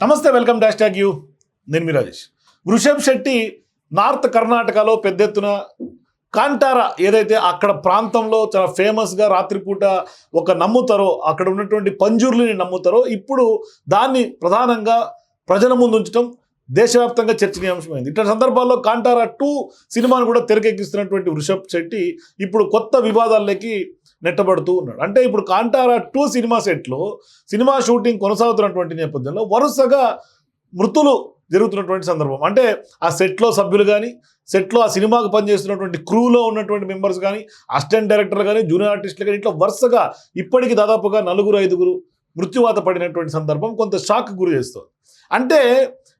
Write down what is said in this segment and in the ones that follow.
నమస్తే welcome dash tag you. నేను మీ రాజేష్. వృషభ్ శెట్టి నార్త్ కర్ణాటకలో పెద్ద ఎత్తున కాంటారా ఏదైతే అక్కడ ప్రాంతంలో చాలా ఫేమస్గా రాత్రిపూట ఒక నమ్ముతారో అక్కడ ఉన్నటువంటి పంజుర్లిని నమ్ముతారో ఇప్పుడు దాన్ని ప్రధానంగా ప్రజల ముందు ఉంచడం దేశవ్యాప్తంగా చర్చనీయాంశమైంది. ఇట్లాంటి సందర్భాల్లో కాంటారా టూ సినిమాను కూడా తెరకెక్కిస్తున్నటువంటి వృషభ్ శెట్టి ఇప్పుడు కొత్త వివాదాల్లోకి నెట్టబడుతూ ఉన్నాడు. అంటే ఇప్పుడు కాంటారా టూ సినిమా సెట్లో సినిమా షూటింగ్ కొనసాగుతున్నటువంటి నేపథ్యంలో వరుసగా మృతులు జరుగుతున్నటువంటి సందర్భం. అంటే ఆ సెట్లో సభ్యులు కానీ సెట్లో ఆ సినిమాకు పనిచేస్తున్నటువంటి క్రూలో ఉన్నటువంటి మెంబర్స్ కానీ అసిస్టెంట్ డైరెక్టర్లు కానీ జూనియర్ ఆర్టిస్టులు కానీ ఇట్లా వరుసగా ఇప్పటికి దాదాపుగా నలుగురు ఐదుగురు మృత్యువాత పడినటువంటి సందర్భం కొంత షాక్ గురి చేస్తుంది. అంటే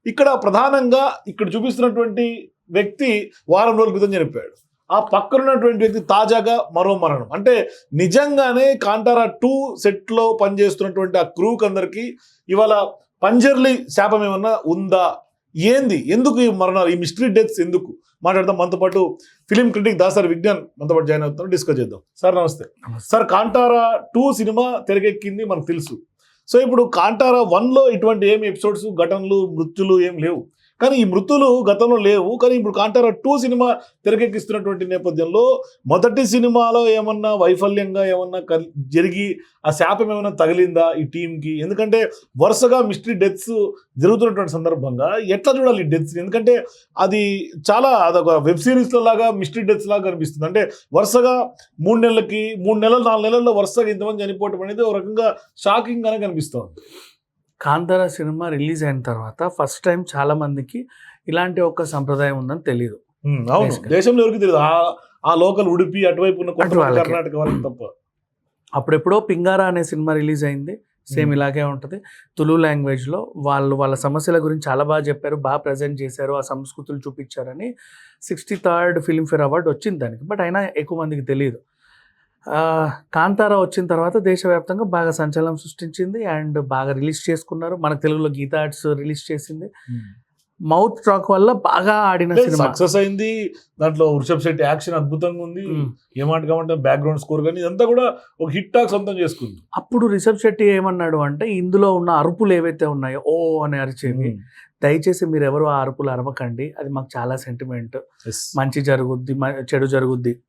ఇక్కడ ప్రధానంగా ఇక్కడ చూపిస్తున్నటువంటి వ్యక్తి వారం రోజుల క్రితం చనిపోయాడు. ఆ పక్కనున్నటువంటి వ్యక్తి తాజాగా మరో మరణం. అంటే నిజంగానే కాంటారా టూ సెట్లో పనిచేస్తున్నటువంటి ఆ క్రూక్ అందరికీ ఇవాళ పంజర్లీ శాపం ఏమన్నా ఉందా? ఏంది? ఎందుకు ఈ మరణాలు? ఈ మిస్టరీ డెత్స్ ఎందుకు? మాట్లాడదాం. మనతో పాటు ఫిలిం క్రిటిక్ దాసరి విజ్ఞాన్ మనతో పాటు జాయిన్ అవుతున్నారు. డిస్కస్ చేద్దాం. సార్ నమస్తే. సార్ కాంటారా టూ సినిమా తెరకెక్కింది మనకు తెలుసు. సో ఇప్పుడు కాంటారా వన్లో ఇటువంటి ఏమి ఎపిసోడ్స్ ఘటనలు మృత్యులు ఏం లేవు. కానీ ఈ మృతులు గతంలో లేవు. కానీ ఇప్పుడు కాంటారా టూ సినిమా తెరకెక్కిస్తున్నటువంటి నేపథ్యంలో మొదటి సినిమాలో ఏమన్నా వైఫల్యంగా ఏమన్నా జరిగి ఆ శాపం ఏమైనా తగిలిందా ఈ టీంకి ఎందుకంటే వరుసగా మిస్టరీ డెత్స్ జరుగుతున్నటువంటి సందర్భంగా ఎట్లా చూడాలి ఈ డెత్స్ ఎందుకంటే అది చాలా అదొక వెబ్ సిరీస్లో లాగా మిస్టరీ డెత్స్ లాగా కనిపిస్తుంది. అంటే వరుసగా మూడు నెలలకి మూడు నెలలు నాలుగు నెలల్లో వరుసగా ఇంతమంది చనిపోవటం అనేది ఒక రకంగా షాకింగ్గానే కనిపిస్తుంది. కాంతార సినిమా రిలీజ్ అయిన తర్వాత ఫస్ట్ టైం చాలా మందికి ఇలాంటి ఒక సంప్రదాయం ఉందని తెలియదు అవును. దేశంలో ఎవరికి తెలియదు ఆ- లోకల్ ఉడిపి అటువైపు ఉన్న. కర్ణాటక వాళ్ళకి తప్ప. అప్పుడెప్పుడో పింగారా అనే సినిమా రిలీజ్ అయింది. సేమ్. ఇలాగే ఉంటుంది. తులు లాంగ్వేజ్లో వాళ్ళు వాళ్ళ సమస్యల గురించి చాలా బాగా చెప్పారు బాగా ప్రజెంట్ చేశారు ఆ సంస్కృతులు చూపించారని. సిక్స్టీ థర్డ్ ఫిల్మ్ఫేర్ అవార్డు వచ్చింది దానికి బట్ అయినా ఎక్కువ మందికి తెలియదు కాంతారా వచ్చిన తర్వాత దేశవ్యాప్తంగా బాగా సంచలనం సృష్టించింది అండ్ బాగా రిలీజ్ చేసుకున్నారు. మన తెలుగులో గీతా ఆర్ట్స్ రిలీజ్ చేసింది. మౌత్ టాక్ వల్ల బాగా ఆడిన సినిమా. సక్సెస్ అయింది. దాంట్లో వృషభ్ శెట్టి యాక్షన్ అద్భుతంగా ఉంది. Hmm. ఏమాట బ్యాక్గ్రౌండ్ స్కోర్ కానీ ఇదంతా కూడా ఒక హిట్ టాక్ సొంతం చేసుకుంది. అప్పుడు రిషబ్ శెట్టి ఏమన్నాడు అంటే ఇందులో ఉన్న అరుపులు ఏవైతే ఉన్నాయో ఓ అని అరిచేవి దయచేసి మీరు ఎవరు ఆ అరుపులు అరవకండి. అది మాకు చాలా సెంటిమెంట్. మంచి జరుగుద్ది చెడు జరుగుద్ది.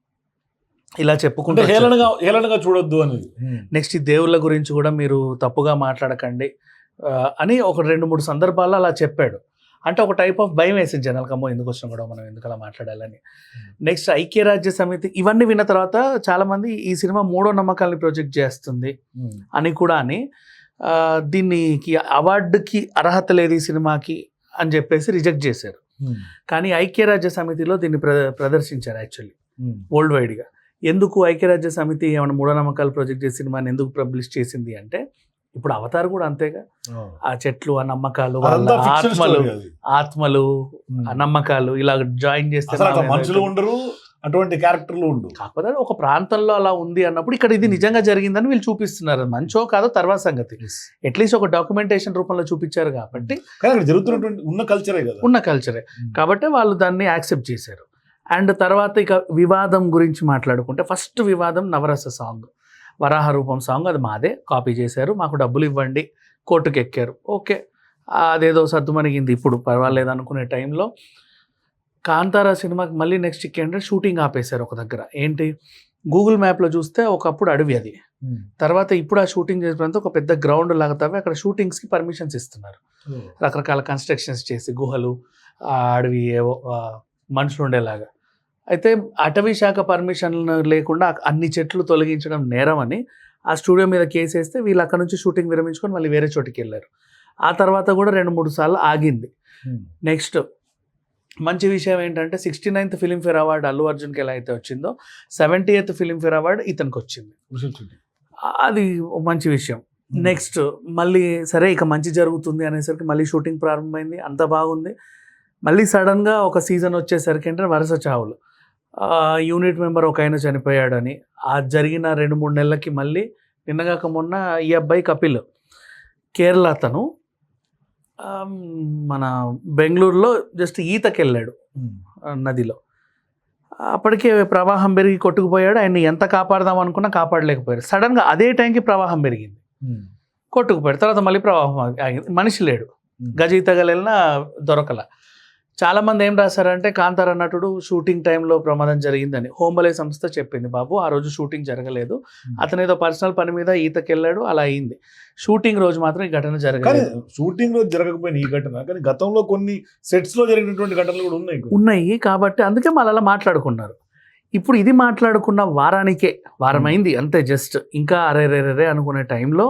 ఇలా చెప్పుకుంటే హేళనగా హేళనగా చూడొద్దు అనేది. నెక్స్ట్ ఈ దేవుళ్ళ గురించి కూడా మీరు తప్పుగా మాట్లాడకండి. అని ఒక రెండు మూడు సందర్భాల్లో అలా చెప్పాడు. అంటే ఒక టైప్ ఆఫ్ భయం వేసింది జనాలకు అమ్మో ఎందుకు వచ్చినా కూడా మనం ఎందుకు అలా మాట్లాడాలని. నెక్స్ట్ ఐక్యరాజ్య సమితి ఇవన్నీ విన్న తర్వాత చాలా మంది ఈ సినిమా మూడో నమ్మకాలని ప్రొజెక్ట్ చేస్తుంది అని కూడా అని దీనికి అవార్డుకి అర్హత లేదు ఈ సినిమాకి అని చెప్పేసి రిజెక్ట్ చేశారు. కానీ ఐక్యరాజ్య సమితిలో దీన్ని ప్ర ప్రదర్శించారు యాక్చువల్లీ వరల్డ్ వైడ్గా ఎందుకు ఐక్యరాజ్య సమితి ఏమైనా మూఢనమ్మకాలు ప్రొజెక్ట్ చేసి సినిమాని ఎందుకు పబ్లిష్ చేసింది అంటే ఇప్పుడు అవతార్ కూడా అంతేగా. ఆ. చెట్లు ఆ నమ్మకాలు ఆత్మలు. ఆత్మలు ఆ నమ్మకాలు ఇలా జాయిన్ చేస్తే మనుషులు ఉండరు అటువంటి క్యారెక్టర్లు ఉండు కాకపోతే ఒక ప్రాంతంలో అలా ఉంది అన్నప్పుడు ఇక్కడ ఇది నిజంగా జరిగిందని వీళ్ళు చూపిస్తున్నారు. మంచో కాదో తర్వాత సంగతి. అట్లీస్ట్ ఒక డాక్యుమెంటేషన్ రూపంలో చూపించారు కాబట్టి జరుగుతున్నటువంటి ఉన్న కల్చరే కదా. ఉన్న కల్చరే కాబట్టి వాళ్ళు దాన్ని యాక్సెప్ట్ చేశారు. అండ్ తర్వాత ఇక వివాదం గురించి మాట్లాడుకుంటే ఫస్ట్ వివాదం నవరస సాంగ్. వరాహ రూపం సాంగ్ అది మాదే కాపీ చేశారు మాకు డబ్బులు ఇవ్వండి కోర్టుకు ఎక్కారు. ఓకే. అదేదో సర్దుమణిగింది ఇప్పుడు పర్వాలేదు అనుకునే టైంలో. కాంతారా సినిమాకి మళ్ళీ నెక్స్ట్ ఏంటంటే షూటింగ్ ఆపేశారు ఒక దగ్గర. ఏంటి? గూగుల్ మ్యాప్లో చూస్తే ఒకప్పుడు అడవి అది. తర్వాత ఇప్పుడు ఆ షూటింగ్ చేసినంత ఒక పెద్ద గ్రౌండ్ లాగా తవ్వి అక్కడ షూటింగ్స్కి పర్మిషన్స్ ఇస్తున్నారు. రకరకాల కన్స్ట్రక్షన్స్ చేసి గుహలు ఆ అడవి ఏవో మనుషులు ఉండేలాగా. అయితే అటవీ శాఖ పర్మిషన్ లేకుండా అన్ని చెట్లు తొలగించడం నేరం అని ఆ స్టూడియో మీద కేసు వేస్తే వీళ్ళు అక్కడ నుంచి షూటింగ్ విరమించుకొని మళ్ళీ వేరే చోటికి వెళ్ళారు. ఆ తర్వాత కూడా రెండు మూడు సార్లు ఆగింది. నెక్స్ట్ మంచి విషయం ఏంటంటే sixty ninth Filmfare award Allu అర్జున్కి ఎలా అయితే వచ్చిందో సెవెంటీ ఎయిత్ ఫిలింఫేర్ అవార్డు ఇతనికి వచ్చింది. అది మంచి విషయం. నెక్స్ట్ మళ్ళీ సరే ఇక మంచి జరుగుతుంది అనేసరికి మళ్ళీ షూటింగ్ ప్రారంభమైంది. అంత బాగుంది. మళ్ళీ సడన్గా ఒక సీజన్ వచ్చేసరికి అంటే వరుస చావులు. యూనిట్ మెంబర్ ఒక ఆయన చనిపోయాడని. ఆ జరిగిన రెండు మూడు నెలలకి మళ్ళీ నిన్నగాక మొన్న ఈ అబ్బాయి కపిల్ కేరళ అతను మన బెంగళూరులో జస్ట్ ఈతకి వెళ్ళాడు నదిలో. అప్పటికే ప్రవాహం పెరిగి కొట్టుకుపోయాడు. ఆయన ఎంత కాపాడదాం అనుకున్నా కాపాడలేకపోయారు సడన్గా అదే టైంకి ప్రవాహం పెరిగింది. కొట్టుకుపోయాడు. తర్వాత మళ్ళీ ప్రవాహం ఆగి- ఆగింది మనిషి లేడు. గజీతగలు వెళ్ళినా దొరకల. చాలా మంది ఏం రాశారంటే కాంతార నటుడు షూటింగ్ టైంలో ప్రమాదం జరిగిందని హోంబలే సంస్థ చెప్పింది. బాబు ఆ రోజు షూటింగ్ జరగలేదు. అతను ఏదో పర్సనల్ పని మీద ఈతకెళ్ళాడు అలా అయింది. షూటింగ్ రోజు మాత్రం ఈ ఘటన జరగలేదు. షూటింగ్లో జరగకపోయిన ఈ ఘటన కానీ గతంలో కొన్ని సెట్స్లో జరిగినటువంటి ఘటనలు కూడా ఉన్నాయి ఉన్నాయి కాబట్టి అందుకే మళ్ళీ అలా మాట్లాడుకున్నారు. ఇప్పుడు ఇది మాట్లాడుకున్న వారానికే వారమైంది అంతే జస్ట్. ఇంకా అరే రే రే అనుకునే టైంలో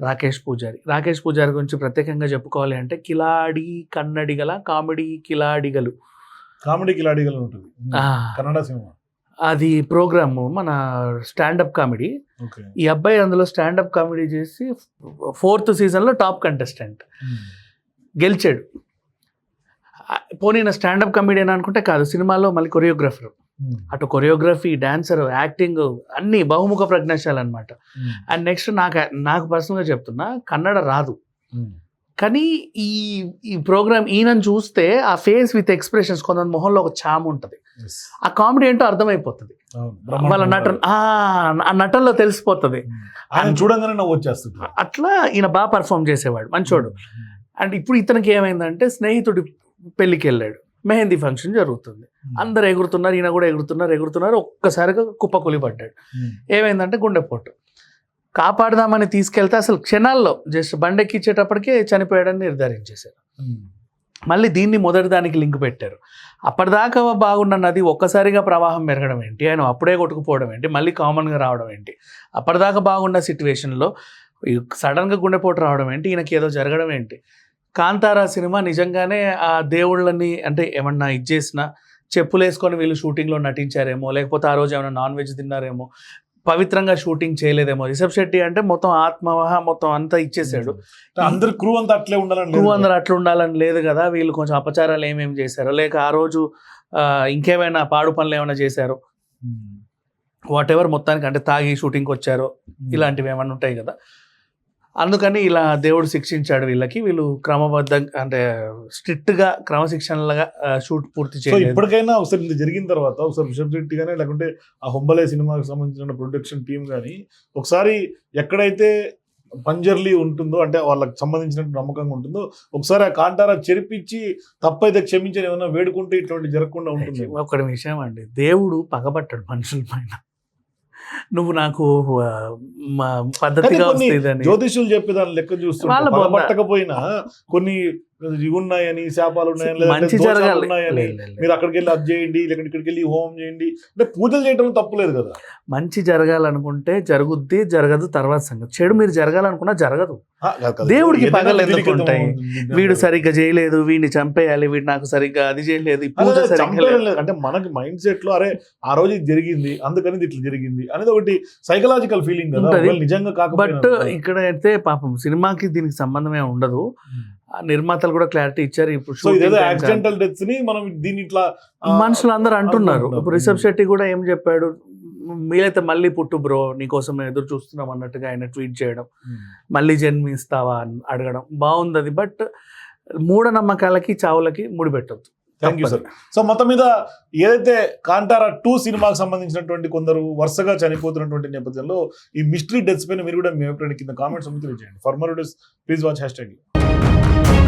రాకేష్ పూజారి. రాకేష్ పూజారి గురించి ప్రత్యేకంగా చెప్పుకోవాలి అంటే కిలాడి కన్నడిగల కామెడీ కిలాడిగలు. కామెడీ కిలాడిగల్ ఉంటుంది. కన్నడ సినిమా. అది ప్రోగ్రామ్ మన స్టాండప్ కామెడీ. ఈ అబ్బాయి అందులో స్టాండప్ కామెడీ చేసి ఫోర్త్ సీజన్లో టాప్ కంటెస్టెంట్. గెలిచాడు. పోనీ నా స్టాండప్ కామెడియన్ అనుకుంటే కాదు సినిమాలో మళ్ళీ కొరియోగ్రాఫర్. అటు కొరియోగ్రఫీ డాన్సర్ యాక్టింగ్ అన్ని బహుముఖ ప్రజ్ఞాశాలు అనమాట అండ్ నెక్స్ట్ నాకు నాకు పర్సనల్గా చెప్తున్నా కన్నడ రాదు. కానీ ఈ ఈ ప్రోగ్రామ్ ఈయనను చూస్తే ఆ ఫేస్ విత్ ఎక్స్ప్రెషన్స్ కొంత మొహంలో ఒక చామ్ ఉంటుంది. ఆ కామెడీ ఏంటో అర్థమైపోతుంది. వాళ్ళ నటన ఆ నటనలో తెలిసిపోతుంది. ఆయన చూడంగానే నవ్వు వచ్చేస్తుంది. అట్లా ఈయన బాగా పర్ఫామ్ చేసేవాడు మంచోడు. అండ్ ఇప్పుడు ఇతనికి ఏమైందంటే స్నేహితుడి పెళ్ళికి వెళ్ళాడు. మెహందీ ఫంక్షన్ జరుగుతుంది. అందరు ఎగురుతున్నారు ఈయన కూడా ఎగురుతున్నారు ఎగురుతున్నారు ఒక్కసారిగా కుప్పకూలి పడ్డాడు ఏమైందంటే గుండెపోటు. కాపాడదామని తీసుకెళ్తే అసలు క్షణాల్లో జస్ట్ బండెక్కిచ్చేటప్పటికే చనిపోయాడని నిర్ధారించేశారు. మళ్ళీ దీన్ని మొదటి దానికి లింక్ పెట్టారు. అప్పటిదాకా బాగున్న నది ఒక్కసారిగా ప్రవాహం పెరగడం ఏంటి? ఆయన అప్పుడే కొట్టుకుపోవడం ఏంటి? మళ్ళీ కామన్గా రావడం ఏంటి? అప్పటిదాకా బాగున్న సిచ్యువేషన్లో సడన్గా గుండెపోటు రావడం ఏంటి? ఈయనకి ఏదో జరగడం ఏంటి? కాంతారా సినిమా నిజంగానే ఆ దేవుళ్ళని అంటే ఏమన్నా ఇచ్చేసిన చెప్పులు వేసుకొని వీళ్ళు షూటింగ్లో నటించారేమో లేకపోతే ఆ రోజు ఏమైనా నాన్ వెజ్ తిన్నారేమో పవిత్రంగా షూటింగ్ చేయలేదేమో. రిషబ్ శెట్టి అంటే మొత్తం ఆత్మవహ మొత్తం అంతా ఇచ్చేసాడు. అందరు క్రూ అంతా అట్లే ఉండాలని క్రూ. అందరూ అట్లా ఉండాలని లేదు కదా వీళ్ళు కొంచెం అపచారాలు ఏమేమి చేశారో లేక ఆ రోజు ఇంకేమైనా పాడు పనులు ఏమైనా చేశారో. వాట్ ఎవర్ మొత్తానికి అంటే తాగి షూటింగ్కి వచ్చారో ఇలాంటివి ఏమైనా ఉంటాయి కదా. అందుకని ఇలా దేవుడు శిక్షించాడు వీళ్ళకి. వీళ్ళు క్రమబద్ధంగా అంటే స్ట్రిక్ట్గా క్రమశిక్షణలుగా షూట్ పూర్తి సో చేయలేదు. ఇప్పటికైనా ఒకసారి జరిగిన తర్వాత ఒకసారి రిషబ్ శెట్టి కానీ లేకుంటే ఆ హొంబలే సినిమాకి సంబంధించిన ప్రొడక్షన్ టీం కానీ ఒకసారి ఎక్కడైతే పంజర్లీ ఉంటుందో అంటే వాళ్ళకి సంబంధించిన నమ్మకంగా ఉంటుందో ఒకసారి ఆ కాంటారా చెరిపించి తప్పైతే క్షమించని ఏమన్నా వేడుకుంటే ఇటువంటి జరగకుండా ఉంటుంది ఒకటి విషయం అండి. దేవుడు పగబట్టాడు మనుషుల పైన. నువ్వు నాకు పద్ధతిగా వస్తుందని జ్యోతిష్యులు చెప్పేదాన్ని లెక్క బొంద. పట్టకపోయినా కొన్ని ఇవి ఉన్నాయని శాపాలు ఉన్నాయని ఉన్నాయని. మీరు అక్కడికి వెళ్ళి అది చేయండి లేకపోతే ఇక్కడికి వెళ్ళి హోమం చేయండి. అంటే పూజలు చేయడం తప్పులేదు కదా. మంచి జరగాలనుకుంటే జరుగుద్ది జరగదు తర్వాత సంగతి. చెడు మీరు జరగాలనుకున్నా జరగదు. దేవుడికి పగలు ఎందుకు ఉంటాయి? వీడు సరిగ్గా చేయలేదు వీడిని చంపేయాలి వీడు నాకు సరిగ్గా అది చేయలేదు పూజ సరిగ్గా. అంటే మనకి మైండ్ సెట్లో అరే ఆ రోజు ఇది జరిగింది అందుకని ఇది ఇట్లా జరిగింది అనేది ఒకటి సైకలాజికల్ ఫీలింగ్ కదా. నిజంగా బట్ కాకపోయినా ఇక్కడ అయితే పాపం సినిమాకి దీనికి సంబంధమే ఉండదు. నిర్మాతలు కూడా క్లారిటీ ఇచ్చారు. ఇప్పుడు యాక్సిడెంటల్ డెత్స్ని మనం ఇట్లా మనుషులు అందరూ అంటున్నారు. ఇప్పుడు రిషబ్ శెట్టి కూడా ఏం చెప్పాడు? మీరైతే మళ్ళీ పుట్టు బ్రో నీకోసం ఎదురు చూస్తున్నాం అన్నట్టుగా ఆయన ట్వీట్ చేయడం. మళ్ళీ జన్మిస్తావా అని అడగడం. బాగుంది అది బట్ మూఢనమ్మకాలకి చావులకి ముడిపెట్టద్దు. థ్యాంక్ యూ సార్ సో మొత్తం మీద ఏదైతే కాంటారా టూ సినిమాకి సంబంధించినటువంటి కొందరు వరుసగా చనిపోతున్నటువంటి నేపథ్యంలో ఈ మిస్టరీ డెత్స్ పైన మీరు కూడా మీ అభిప్రాయం కింద కామెంట్స్ తెలియజేయండి. For more please watch hashtag Thank you